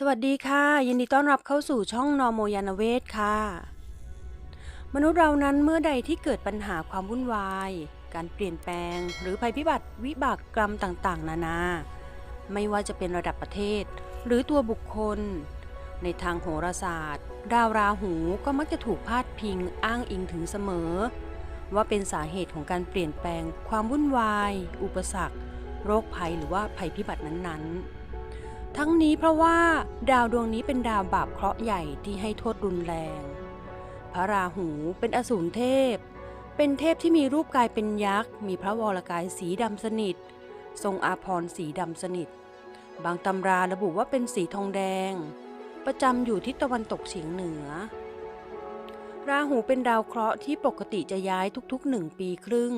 สวัสดีค่ะ ยินดีต้อนรับเข้าสู่ช่องนอโมยานเวศค่ะ มนุษย์เรานั้นเมื่อใดที่เกิดปัญหาความวุ่นวาย การเปลี่ยนแปลง หรือภัยพิบัติวิบากกรรมต่างๆ นานา ไม่ว่าจะเป็นระดับประเทศ หรือตัวบุคคล ในทางโหราศาสตร์ ดาวราหูก็มักจะถูกพาดพิงอ้างอิงถึงเสมอ ว่าเป็นสาเหตุของการเปลี่ยนแปลง ความวุ่นวาย อุปสรรค โรคภัยหรือว่าภัยพิบัตินั้นๆ ทั้งนี้เพราะว่าดาวดวงนี้เป็นดาวบาปเคราะห์ใหญ่ที่ให้โทษรุนแรง พระราหูเป็นอสูรเทพ เป็นเทพที่มีรูปกายเป็นยักษ์ มีพระวรกายสีดำสนิท ทรงอาภรณ์สีดำสนิท บางตำราระบุว่าเป็นสีทองแดง ประจำอยู่ทิศตะวันตกเฉียงเหนือ ราหูเป็นดาวเคราะห์ที่ปกติจะย้ายทุกๆหนึ่งปีครึ่ง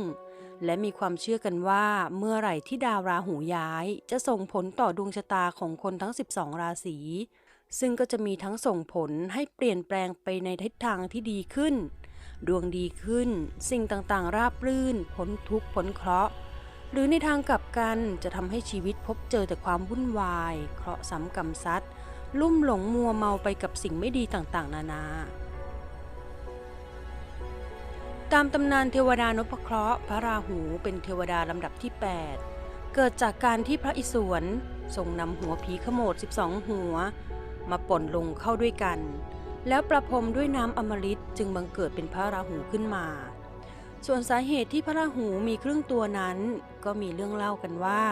และมีความเชื่อกันว่าเมื่อไหร่ที่ดาวราหูย้าย จะส่งผลต่อดวงชะตาของคนทั้ง 12 ราศีซึ่งก็จะมีทั้งส่งผลให้เปลี่ยนแปลงไปในทิศทางที่ดีขึ้น ดวงดีขึ้น สิ่งต่างๆ ราบรื่นพ้นทุกข์พ้นเคราะห์ หรือในทางกลับกันจะทำให้ชีวิตพบเจอแต่ความวุ่นวาย เคราะห์ซ้ำกรรมซัด ลุ่มหลงมัวเมาไปกับสิ่งไม่ดีต่างๆ นานา ตามตำนานเทวดานพเคราะห์พระราหูเป็นเทวดาลำดับที่ 8 เกิดจากการที่พระอิศวรทรงนำหัวผีขโมด 12 หัว มาป่นลงเข้าด้วยกัน แล้วประพรมด้วยน้ำอมฤตจึงบังเกิดเป็นพระราหูขึ้นมา ส่วนสาเหตุที่พระราหูมีครึ่งตัวนั้น ก็มีเรื่องเล่ากันว่า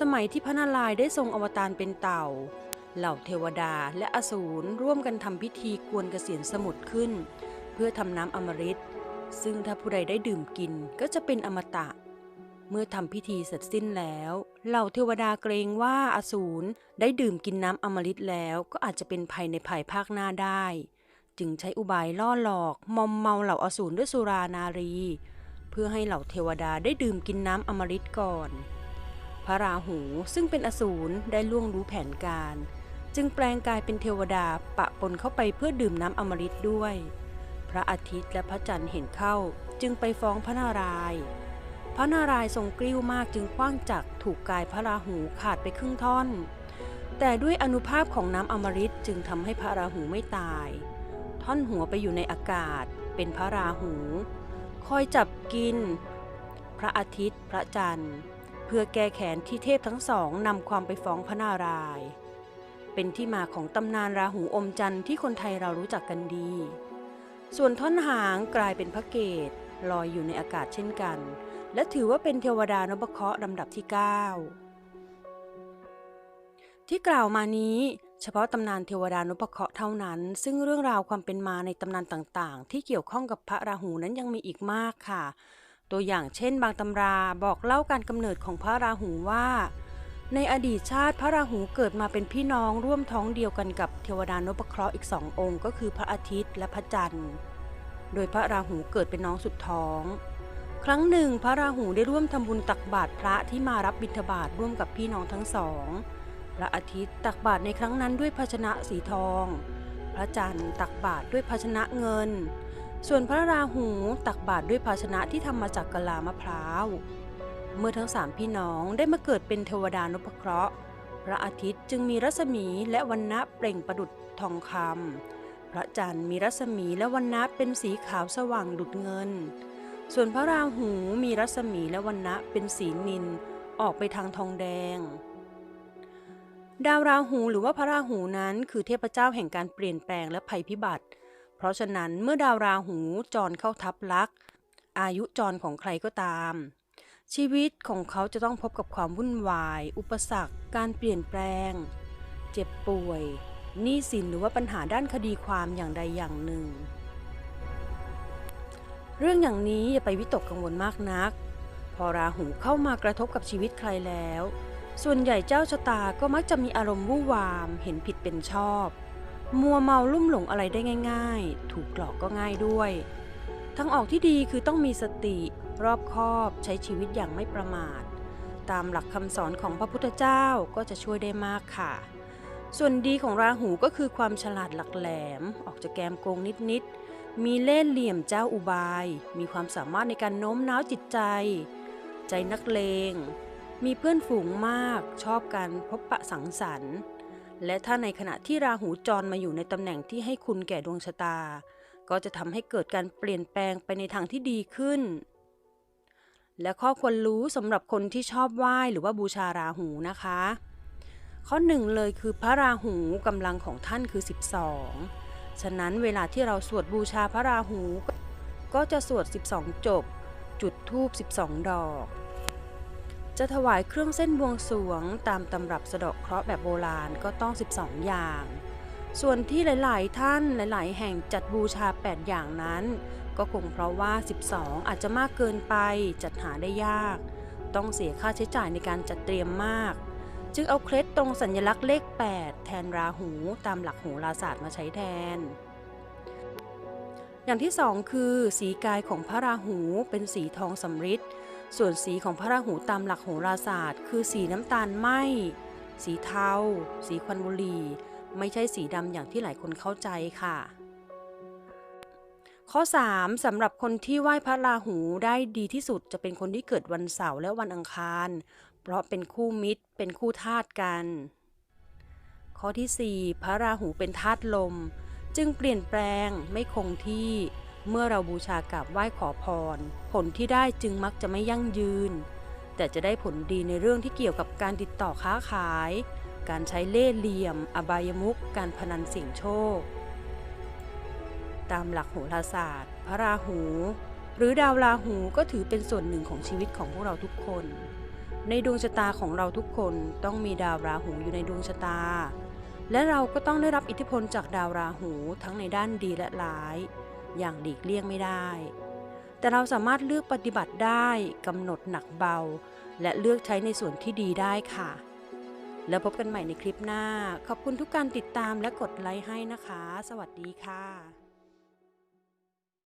สมัยที่พระนารายณ์ได้ทรงอวตารเป็นเต่า เหล่าเทวดาและอสูรร่วมกันทำพิธีกวนเกษียณสมุทรขึ้น เพื่อทำน้ำอมฤต ซึ่งถ้าผู้ใดได้ดื่มกินก็จะเป็นอมตะ เมื่อทำพิธีเสร็จสิ้นแล้ว เหล่าเทวดาเกรงว่าอสูรได้ดื่มกินน้ำอมฤตแล้วก็อาจจะเป็นภัยในภายภาคหน้าได้ จึงใช้อุบายล่อหลอกมอมเมาเหล่าอสูรด้วยสุรานารี เพื่อให้เหล่าเทวดาได้ดื่มกินน้ำอมฤตก่อน พระราหูซึ่งเป็นอสูรได้ล่วงรู้แผนการ จึงแปลงกายเป็นเทวดาปะปนเข้าไปเพื่อดื่มน้ำอมฤตด้วย พระอาทิตย์และพระจันทร์เห็นเข้า จึงไปฟ้องพระนารายณ์พระนารายณ์ทรงกริ้วมากจึงคว้างจักรถูกกายพระราหูขาดไปครึ่งท่อน แต่ด้วยอนุภาพของน้ำอมฤตจึงทำให้พระราหูไม่ตาย ท่อนหัวไปอยู่ในอากาศ เป็นพระราหู คอยจับกิน พระอาทิตย์ พระจันทร์ เพื่อแก้แค้นที่เทพทั้งสองนำความไปฟ้องพระนารายณ์เป็นที่มาของตำนานราหูอมจันทร์ที่คนไทยเรารู้จักกันดี ส่วนท่อนหางกลายเป็นพระเกศลอยอยู่ในอากาศเช่นกัน และถือว่าเป็นเทวดานพเคราะห์ลำดับที่ 9 ที่กล่าวมานี้เฉพาะตำนานเทวดานพเคราะห์เท่านั้น ซึ่งเรื่องราวความเป็นมาในตำนานต่างๆ ที่เกี่ยวข้องกับพระราหูนั้นยังมีอีกมากค่ะ ตัวอย่างเช่น บางตำราบอกเล่าการกำเนิดของพระราหูว่า ในอดีตชาติพระราหูเกิดมาเป็นพี่น้องร่วมท้องเดียวกันกับเทวดานพเคราะห์อีกสององค์ก็คือพระอาทิตย์และพระจันทร์ โดยพระราหูเกิดเป็นน้องสุดท้อง ครั้งหนึ่งพระราหูได้ร่วมทำบุญตักบาตรพระที่มารับบิณฑบาตร่วมกับพี่น้องทั้งสอง พระอาทิตย์ตักบาตรในครั้งนั้นด้วยภาชนะสีทอง พระจันทร์ตักบาตรด้วยภาชนะเงิน ส่วนพระราหูตักบาตรด้วยภาชนะที่ทำมาจากกะลามะพร้าว เมื่อทั้งสามพี่น้องได้มาเกิดเป็นเทวดานพเคราะห์ พระอาทิตย์จึงมีรัศมีและวันณะเปล่งประดุจทองคำพระจันทร์มีรัศมีและวันณะเป็นสีขาวสว่างดุจเงิน ส่วนพระราหูมีรัศมีและวันณะเป็นสีนินออกไปทางทองแดง ดาวราหูหรือว่าพระราหูนั้นคือเทพเจ้าแห่งการเปลี่ยนแปลงและภัยพิบัติ เพราะฉะนั้นเมื่อดาวราหูจรเข้าทับลักษอายุจรของใครก็ตาม ชีวิตของเขาจะต้องพบกับความวุ่นวาย อุปสรรค การเปลี่ยนแปลง เจ็บป่วยหนี้สินหรือว่าปัญหาด้านคดีความอย่างใดอย่างหนึ่ง เรื่องอย่างนี้อย่าไปวิตกกังวลมากนัก พอราหูเข้ามากระทบกับชีวิตใครแล้ว ส่วนใหญ่เจ้าชะตาก็มักจะมีอารมณ์วู่วาม เห็นผิดเป็นชอบ มัวเมาลุ่มหลงอะไรได้ง่าย ๆ ถูกหลอกก็ง่ายด้วย ทางออกที่ดีคือต้องมีสติ รอบคอบใช้ชีวิตอย่างไม่ประมาท ตามหลักคำสอนของพระพุทธเจ้าก็จะช่วยได้มากค่ะ ส่วนดีของราหูก็คือความฉลาดหลักแหลม ออกจากแกมโกงนิดๆ มีเล่ห์เหลี่ยมเจ้าอุบาย มีความสามารถในการโน้มน้าวจิตใจ ใจนักเลง มีเพื่อนฝูงมากชอบการพบปะสังสรรค์ และถ้าในขณะที่ราหูจรมาอยู่ในตำแหน่งที่ให้คุณแก่ดวงชะตา ก็จะทำให้เกิดการเปลี่ยนแปลงไปในทางที่ดีขึ้น และข้อควรรู้สำหรับคนที่ชอบไหว้หรือว่าบูชาราหูนะคะ ข้อหนึ่งเลยคือพระราหูกำลังของท่านคือ 12 ฉะนั้นเวลาที่เราสวดบูชาพระราหู ก็จะสวด 12 จบ จุดธูป 12 ดอก จะถวายเครื่องเส้นบวงสรวงตามตำรับสะดาะเคราะห์แบบโบราณก็ต้อง 12 อย่าง ส่วนที่หลาย ๆ ท่านหลาย ๆ แห่งจัดบูชา 8 อย่างนั้น ก็คงเพราะว่า 12 อาจจะมากเกินไปจัดหาได้ยาก ต้องเสียค่าใช้จ่ายในการจัดเตรียมมาก จึงเอาเคล็ดตรงสัญลักษณ์เลข 8 แทนราหูตามหลักโหราศาสตร์มาใช้แทน อย่างที่สองคือ สีกายของพระราหูเป็นสีทองสำริดส่วนสีของพระราหูตามหลักโหราศาสตร์ คือสีน้ำตาลไหมสีเทา สีควันบุหรี่ ไม่ใช่สีดำอย่างที่หลายคนเข้าใจค่ะ ข้อ 3สำหรับคนที่ไหว้พระราหูได้ดีที่สุดจะเป็นคนที่เกิดวันเสาร์และวันอังคาร เพราะเป็นคู่มิตร เป็นคู่ธาตุกัน ข้อทีสี่ 4 พระราหูเป็นธาตุลม จึงเปลี่ยนแปลงไม่คงที่เมื่อเราบูชากราบไหว้ขอพร ผลที่ได้จึงมักจะไม่ยั่งยืน แต่จะได้ผลดีในเรื่องที่เกี่ยวกับการติดต่อค้าขาย การใช้เล่ห์เหลี่ยม อบายมุขการพนันสี่งโชค ตามหลักโหราศาสตร์ พระราหู หรือดาวราหูก็ถือเป็นส่วนหนึ่งของชีวิตของพวกเราทุกคน ในดวงชะตาของเราทุกคนต้องมีดาวราหูอยู่ในดวงชะตา และเราก็ต้องได้รับอิทธิพลจากดาวราหูทั้งในด้านดีและร้าย อย่างหลีกเลี่ยงไม่ได้แต่เราสามารถเลือกปฏิบัติได้กำหนดหนักเบา และเลือกใช้ในส่วนที่ดีได้ค่ะ แล้วพบกันใหม่ในคลิปหน้า ขอบคุณทุกการติดตามและกดไลค์ให้นะคะ สวัสดีค่ะ